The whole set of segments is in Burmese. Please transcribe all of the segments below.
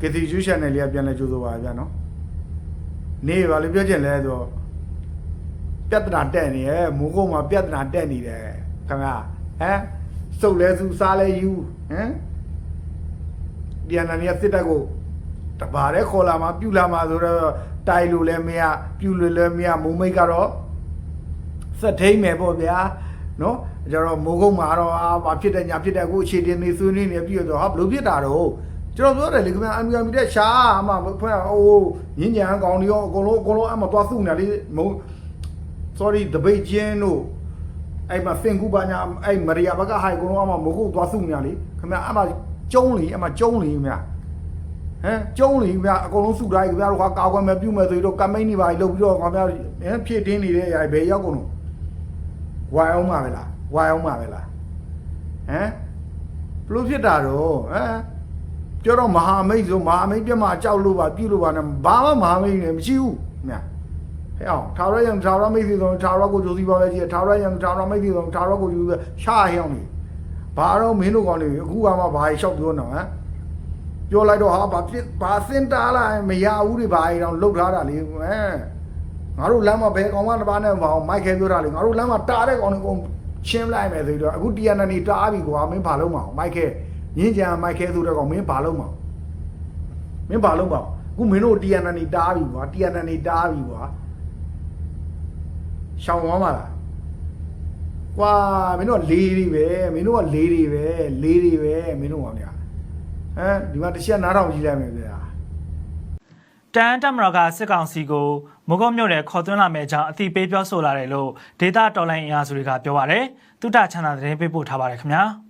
ကစီကျူးရှန်နယ်လေးကပြန်လဲကြိုးဆိုပါဗျာနော်နေပါလေပြောချင်လဲဆိုတော့ပြဿနာတက်နေရဲ့မိုးကုတ်မှာပြဿနာတက်နေတယ်ခင်ဗျာဟမ်စုပ်လဲစုစားလဲယူဟမ်ဒီအနန္ဒိယစစ်တပ်ကိုတပါးတဲ့ခေါ်လာမှာပြူလာမှာဆိုတော့တိုင်လို့လဲမရပြူလို့လဲမရမုံမိတ်ကတော့စက်ထိမ့်မယ်ပေါ့ဗျာနော်ကျတော့မိုးကုတ်မှာတော့အာဘာဖြစ်တယ်ညာဖြစ်တယ်အခုအခြေတင်နေဆွေးနွေးနေပြီးတော့ဟာဘလို့ဖြစ်တာတော့ ကျွန်တော်ပြောတယ်လေခင်ဗျာအမီအမီတဲ့ရှားအမဖွင့်အိုးညင်ကြံကောင်တွေရောအကုန်လုံးအကုန်လုံးအမသွားစုနေလေမုံ sorry တပိတ်ချင်းတို့အဲ့မှာဖင်ကူပါညာအဲ့မရီယာဘကဟိုင်ကုန်လုံးအမမဟုတ်သွားစုနေလေခင်ဗျာအမကျုံးလီအမကျုံးလီမြဟမ်ကျုံးလီမြအကုန်လုံးစုတိုင်းခင်ဗျာတို့ကကာကွယ်မဲ့ပြုမဲ့ဆိုပြီးတော့ကမိန်နေပါလေလုပ်ပြီးတော့ခင်ဗျာဟမ်ဖြည့်တင်းနေတဲ့အရာဘယ်ရောက်ကုန်လို့ဝိုင်အောင်မှာပဲလားဝိုင်အောင်မှာပဲလားဟမ်ဘလို့ဖြစ်တာတော့ဟမ် ပြောတော့မဟာမိတ်ဆိုမဟာမိတ်ပြမကြောက်လို့ပါပြုလို့ပါနဲ့ဘာမှမဟာမိတ်နဲ့မရှိဘူးမြတ်ဟဲ့အောင်ထာဝရယံထာဝရမိတ်စီဆုံးထာဝရကိုကြိုးစီပါပဲကြီးထာဝရယံထာဝရမိတ်စီဆုံးထာဝရကိုကြိုးစီရှာဟဲအောင်နေဘာတော့မင်းတို့ကောင်းနေအခုကမှဘာလျှောက်ပြောနေဟမ်ပြောလိုက်တော့ဟာဘာဖြစ်ဘာစင်တားလာမရဘူးတွေဘာကြီးတော့လှုပ်ထားတာလေဟမ်ငါတို့လမ်းမှာဘယ်ကောင်မှတစ်ပါးနဲ့မအောင်မိုက်ခဲပြောတာလေငါတို့လမ်းမှာတားတဲ့ကောင်တွေကုန်ချင်းလိုက်မယ်ဆိုပြီးတော့အခုတီယန်နနီတားပြီကွာမင်းဘာလုံးမအောင်မိုက်ခဲ ညင်းကြံမိုက်ခဲဆိုတဲ့ကောင်မင်းဘာလုံးမအောင်မင်းဘာလုံးမအောင်အခုမင်းတို့တီယန်နနီတားပြီကွာတီယန်နနီတားပြီကွာရှောင်သွားမှာလားကွာမင်းတို့ကလေးတွေပဲမင်းတို့ကလေးတွေပဲလေးတွေပဲမင်းတို့ကောင်ညာဟမ်ဒီမှာတစ်ချက်နားထောင်ကြည့်လိုက်မယ်ဗျာတန်တမရကစစ်ကောင်စီကိုမုကုတ်မြို့နယ်ခေါ်သွင်းလာမယ့်အကြောင်းအသိပေးပြောဆိုလာတယ်လို့ဒေတာတော်လိုင်းအင်အားစုတွေကပြောပါတယ်။တုတချန်တာသတင်းပေးပို့ထားပါတယ်ခင်ဗျာ။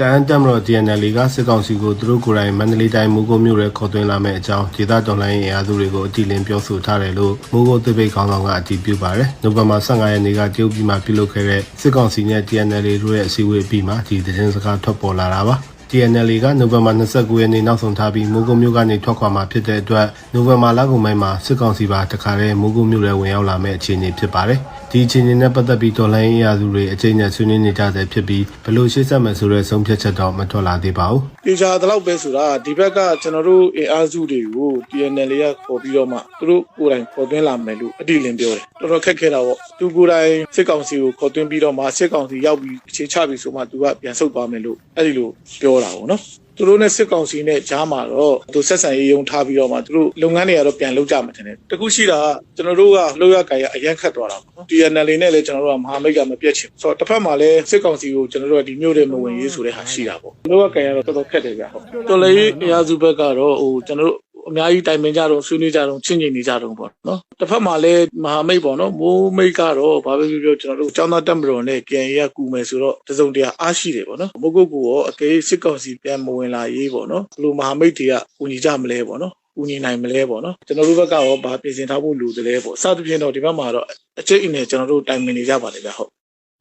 တန်တမတော် DNL ကစစ်ကောင်စီကိုသူတို့ကိုယ်တိုင်မန္တလေးတိုင်းမူကိုမြို့ရဲခေါ်သွင်းလာမယ့်အကြောင်းဒေသတော်လှန်ရေးအားစုတွေကိုအတိအလင်းပြောဆိုထားတယ်လို့မူကိုသိပိတ်ခေါင်းဆောင်ကအတည်ပြုပါတယ်။နိုဝင်ဘာ15ရက်နေ့ကတရုတ်ပြည်မှာပြုလုပ်ခဲ့တဲ့စစ်ကောင်စီနဲ့ DNL တို့ရဲ့အစည်းအဝေးပြီးမှဒီသတင်းစကားထွက်ပေါ်လာတာပါ။ TNL ကနိုဝင်ဘာ29ရက်နေ့နောက်ဆုံးထားပြီးမိုးကုတ်မြို့ကနေထွက်ခွာမှာဖြစ်တဲ့အတွက်နိုဝင်ဘာလကုန်ပိုင်းမှာစစ်ကောင်စီပါတခါတည်းမိုးကုတ်မြို့ရဲဝင်ရောက်လာမယ့်အခြေအနေဖြစ်ပါတယ်။ဒီအခြေအနေနဲ့ပတ်သက်ပြီးတော်လိုင်းအင်အားစုတွေအကြိမ်နဲ့ဆွေးနွေးနေကြဆဲဖြစ်ပြီးဘလို့ရှေ့ဆက်မယ်ဆိုတဲ့ဆုံးဖြတ်ချက်တော့မထွက်လာသေးပါဘူး။ တေချာတလောက်ပဲဆိုတာဒီဘက်ကကျွန်တော်တို့အင်အားစုတွေကို TNL ကခေါ်ပြီးတော့မှသူတို့ကိုယ်တိုင်ခေါ်သွင်းလာမယ်လို့အတိအလင်းပြောတယ်တော်တော်ခက်ခဲတာပေါ့သူကိုယ်တိုင်စစ်ကောင်စီကိုခေါ်သွင်းပြီးတော့မှစစ်ကောင်စီရောက်ပြီးအခြေချပြီးဆိုမှသူကပြန်ဆုတ်သွားမယ်လို့အဲ့ဒီလိုပြောတာပေါ့နော် သူတို့နဲ့စစ်ကောင်စီနဲ့ကြားမှာတော့သူဆက်ဆံရေးယုံထားပြီးတော့မှသူတို့လုပ်ငန်းတွေကတော့ပြန်လုပ်ကြမှာတယ်တခုရှိတာကကျွန်တော်တို့ကလှုပ်ရကြရအရန်ခတ်သွားတာပေါ့နော် TNL နဲ့လည်းကျွန်တော်တို့ကမဟာမိတ်ကမပြတ်ချင်ဆိုတော့တစ်ဖက်မှာလည်းစစ်ကောင်စီကိုကျွန်တော်တို့ကဒီမြို့တွေမဝင်ရေးဆိုတဲ့ဟာရှိတာပေါ့လှုပ်ရကြရတော့တော်တော်ခက်တယ်ဗျဟုတ်တော်လည်းအရာစုဘက်ကတော့ဟိုကျွန်တော်တို့ အများကြီးတိုင်ပင်ကြတော့ဆွေးနွေးကြတော့ချင်းချင်းနေကြတော့ပေါ့နော်တစ်ဖက်မှာလည်းမဟာမိတ်ပေါ့နော်မိုးမိတ်ကတော့ဘာပဲပြောပြောကျွန်တော်တို့ចောင်းသားတက်မတော်နဲ့ KN ရကူမယ်ဆိုတော့တစုံတရာအားရှိတယ်ပေါ့နော်မဟုတ်ကူရောအကေစစ်ကောင်စီပြန်မဝင်လာရေးပေါ့နော်ဘယ်လိုမဟာမိတ်တွေကကူညီကြမလဲပေါ့နော်ကူညီနိုင်မလဲပေါ့နော်ကျွန်တော်တို့ဘက်ကရောဘာပြင်ဆင်ထားဖို့လိုတယ်လဲပေါ့စသဖြင့်တော့ဒီဘက်မှာတော့အချိတ်အင်းနဲ့ကျွန်တော်တို့တိုင်ပင်နေကြပါတယ်ဗျဟုတ်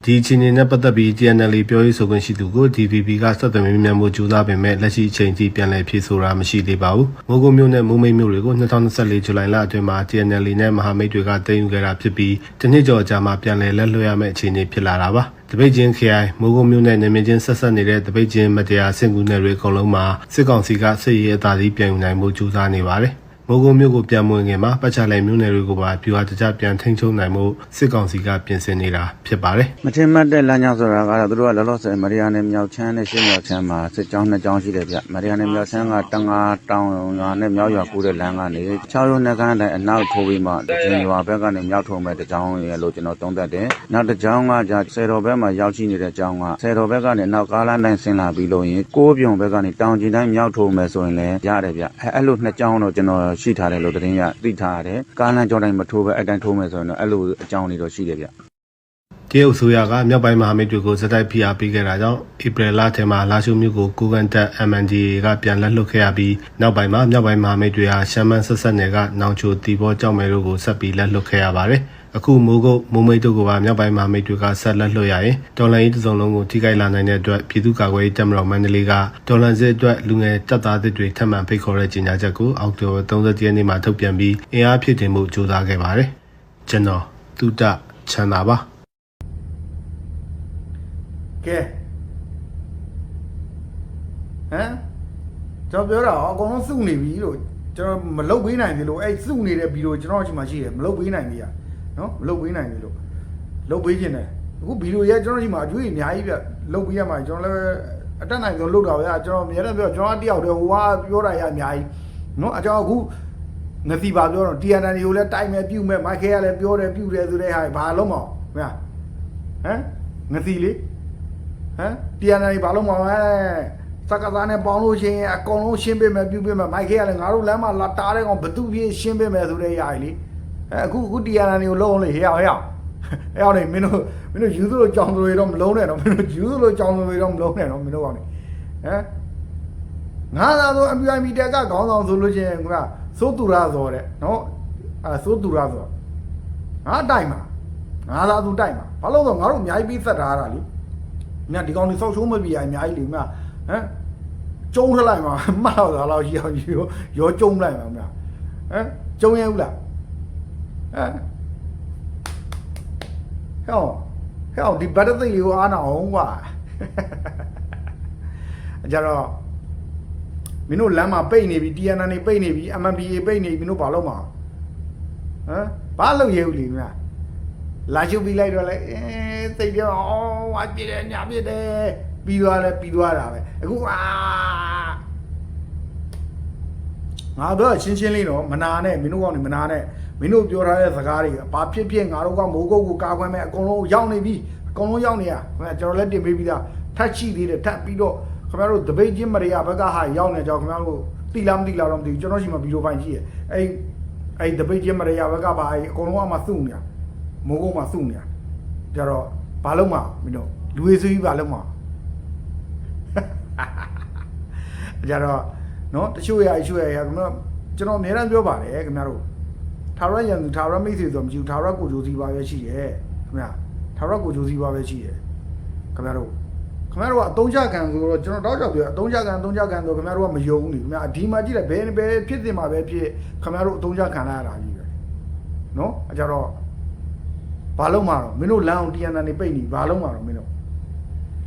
ဒီအခြေအနေနဲ့ပတ်သက်ပြီး TNL ပြောရေးဆိုခွင့်ရှိသူကို DVB ကဆက်သွယ်မြင်မှုကြိုးစားပေမဲ့လက်ရှိအချိန်ထိပြန်လည်ဖြေဆိုတာမရှိသေးပါဘူး။မိုးကုတ်မြို့နဲ့မိုးမိတ်မြို့တွေကို2024ဇူလိုင်လအတွင်းမှာ TNL နဲ့မဟာမိတ်တွေကတင်ယူခဲ့တာဖြစ်ပြီးတနည်းကျော်အကြာမှာပြန်လည်လက်လွှတ်ရမယ့်အခြေအနေဖြစ်လာတာပါ။တပိတ်ချင်း KI မိုးကုတ်မြို့နဲ့နေမင်းချင်းဆက်ဆက်နေတဲ့တပိတ်ချင်းမတရားဆင့်ကူနယ်တွေအကုန်လုံးမှာစစ်ကောင်စီကစစ်ရေးအသာစီးပြန်ယူနိုင်မှုကြိုးစားနေပါတယ်။ မိုးကုတ်မြို့ကိုပြန်မဝင်ခင်မှာပတ်ချလိုက်မြို့နယ်တွေကိုပါပြူဟာတကြပြန်ထိန်းချုပ်နိုင်မှုစစ်ကောင်စီကပြင်ဆင်နေတာဖြစ်ပါတယ်။မထင်မှတ်တဲ့လမ်းကြောင်းဆိုတာကတော့သူတို့ကလောလောဆယ်မရီယာနဲ့မြောက်ချမ်းနဲ့ရှင်းမြောက်ချမ်းမှာစစ်ကြောင်းနှစ်ကြောင်းရှိတယ်ဗျမရီယာနဲ့မြောက်ချမ်းကတငါတောင်ရွာနဲ့မြောက်ရွာကူးတဲ့လမ်းကနေ6ရုံနှကန်းတိုင်းအနောက်ထိုးပြီးမှကျင်းရွာဘက်ကနေမြောက်ထုံမဲ့တကြောင်းရဲ့လို့ကျွန်တော်သုံးသပ်တယ်နောက်တစ်ကြောင်းကじゃဆယ်တော်ဘက်မှာရောက်ရှိနေတဲ့ကြောင်းကဆယ်တော်ဘက်ကနေနောက်ကားလမ်းတိုင်းဆင်းလာပြီးလို့ရင်ကိုးပြုံဘက်ကနေတောင်ကျင်တိုင်းမြောက်ထုံမဲ့ဆိုရင်လည်းရတယ်ဗျအဲအဲ့လိုနှစ်ကြောင်းတော့ကျွန်တော်ရှိထားတယ်လို့သတင်းရသိထားရတယ်ကားလမ်းကြောင်းတိုင်းမထိုးပဲအဲ့တိုင်းထိုးမဲ့ဆိုရင်တော့အဲ့လိုအကြောင်းတွေတော့ရှိတယ်ဗျတရုတ်အစိုးရကမြောက်ပိုင်းမဟာမိတ်တွေကိုစတိုက်ဖိအားပေးခဲ့တာကြောင့်ဧပြီလထဲမှာလာရှိုးမြို့ကိုကိုကန်တက် MNDA ကပြန်လက်လွတ်ခဲ့ရပြီးနောက်ပိုင်းမှာမြောက်ပိုင်းမဟာမိတ်တွေဟာရှမ်းမန်းဆက်ဆက်နယ်ကနောင်ချိုတီဘောကြောက်မဲတို့ကိုဆက်ပြီးလက်လွတ်ခဲ့ရပါတယ်။ အခုမိုးကုတ်မိုးမိတ်တို့ကပါမြောက်ပိုင်းမဟာမိတ်တွေကဆက်လက်လွတ်ရရင်ဒေါ်လာရေးတစ်စုံလုံးကိုထိခိုက်လာနိုင်တဲ့အတွက်ပြည်သူ့ကာကွယ်ရေးတပ်မတော်မန္တလေးကဒေါ်လာစစ်အတွက်လူငယ်တပ်သားသစ်တွေထပ်မံဖိတ်ခေါ်တဲ့ကြေညာချက်ကိုအောက်တိုဘာ30ရက်နေ့မှာထုတ်ပြန်ပြီးအင်အားဖြစ်တင်မှုကြိုးစားခဲ့ပါတယ်။ကျွန်တော်တုဒ္ဒချန်တာပါကဲဟမ်ကျွန်တော်ပြောတာရောအကုန်လုံးစုနေပြီလို့ကျွန်တော်မလုတ်ပေးနိုင်သေးလို့အဲ့စုနေတဲ့ဗီဒီယိုကျွန်တော်အချိန်မှာရှိတယ်မလုတ်ပေးနိုင်သေးရ နော်မလုတ်ပေးနိုင်သေးလို့လုတ်ပေးခြင်းတယ်အခုဗီဒီယိုရဲ့ကျွန်တော်အချိန်မှာအကျွေးအများကြီးပြလုတ်ပေးရမှာကျွန်တော်လည်းအတက်နိုင်ဆုံးလုတ်တာပဲကျွန်တော်အများနဲ့ပြောကျွန်တော်တယောက်တည်းဟိုကပြောတာရအများကြီးနော်အကြောင်းအခုငစီပါပြောတော့ TNN ကိုလည်းတိုင်မယ်ပြုတ်မယ်မိုက်ခဲကလည်းပြောတယ်ပြုတ်တယ်ဆိုတဲ့ဟာဘာလုံးမအောင်ခင်ဗျာဟမ်ငစီလေးဟမ်တရားနာဘာလို့မလဲစကားသားနဲ့ပေါင်းလို့ရှိရင်အကုန်လုံးရှင်းပေးမယ်ပြုပေးမယ်မိုက်ခဲကလည်းငါတို့လမ်းမှာလာတားတဲ့ကောင်ဘသူဖြစ်ရှင်းပေးမယ်ဆိုတဲ့ຢာကြီးလေ အဲအခုအခုတရားနာကိုလုံးလေဟဲ့ဟဲ့ဟဲ့ဟဲ့နေမင်းတို့မင်းတို့ယူသလိုကြောင်သလိုတွေတော့မလုံးနဲ့တော့မင်းတို့ယူသလိုကြောင်သလိုတွေတော့မလုံးနဲ့တော့မင်းတို့ကောင်နေဟမ်ငါသာဆို MPIM တက်ကခေါင်းဆောင်ဆိုလို့ရှိရင်ကစိုးတူရာဆိုတဲ့နော်အဲစိုးတူရာဆိုငါတိုင်မှာငါသာသူတိုင်မှာဘာလို့လဲဆိုငါတို့အများကြီးပြီးသက်ထားတာလေမြတ်ဒီကောင်တွေဆောက်ချိုးမပြရအများကြီးလေမြတ်ဟမ်ကျုံထလိုက်မှာမှတ်တော့တာလောက်ရှိအောင်ရောရောကျုံလိုက်မှာမြတ်ဟမ်ကျုံရဘူးလား ဟမ်ဟဲ့ဟဲ့ဒီဘတ်သိတ်လေးကိုအားနာအောင်ကွာအကြတော့မင်းတို့လမ်းမှာပိတ်နေပြီ TNN နေပိတ်နေပြီ MMPA ပိတ်နေပြီမင်းတို့ဘာလုပ်မှာဟမ်ဘာလုပ်ရဘူးလေမြတ်လာရှုပ်ပြီးလိုက်တော့လေအဲစိတ်ပြောအော်ဝါပြည့်တယ်ညာပြည့်တယ်ပြီးသွားလဲပြီးသွားတာပဲအခုအာ ငါတော့ရှင်းရှင်းလေးတော့မနာနဲ့မင်းတို့ကောင်နေမနာနဲ့မင်းတို့ပြောထားတဲ့စကားတွေဘာဖြစ်ဖြစ်ငါတို့ကမိုးကုတ်ကိုကာကွယ်မဲ့အကုန်လုံးရောက်နေပြီအကုန်လုံးရောက်နေရခင်ဗျာကျွန်တော်လည်းတင်ပေးပြီးသားထပ်ချိသေးတယ်ထပ်ပြီးတော့ခင်ဗျားတို့တပိတ်ချင်းမရိယာဘက်ကဟာရောက်နေကြခင်ဗျားတို့တိလားမတိလားတော့မသိဘူးကျွန်တော်ရှိမှဗီဒီယိုဖိုင်ရှိရဲ့အဲ့အဲ့တပိတ်ချင်းမရိယာဘက်ကပါအဲ့အကုန်လုံးကမှစုနေတာမိုးကုန်းမှာစုနေတာကြတော့ဘာလုံးမမင်းတို့လူဝေးစုကြီးဘာလုံးမကြတော့ နော်တချို့ရအချို့ရရကျွန်တော်ကျွန်တော်အများအားပြောပါတယ်ခင်ဗျားတို့ထာဝရရန်သူထာဝရမိတ်ဆွေဆိုမရှိဘူးထာဝရကိုကြိုးစီပါပဲရှိတယ်ခင်ဗျာထာဝရကိုကြိုးစီပါပဲရှိတယ်ခင်ဗျားတို့ခင်ဗျားတို့ကအတုံးချခံဆိုတော့ကျွန်တော်တောက်ကြောက်ပြောအတုံးချခံအတုံးချခံဆိုခင်ဗျားတို့ကမယုံဘူးလေခင်ဗျာဒီမှာကြည့်လိုက်ဘယ်ဘယ်ဖြစ်တင်မှာပဲဖြစ်ခင်ဗျားတို့အတုံးချခံလာရတာကြီးပဲနော်အကြတော့ဘာလုံးမှာတော့မင်းတို့လမ်းအောင်တရားနာနေပိတ်နေဘာလုံးမှာတော့မင်းတို့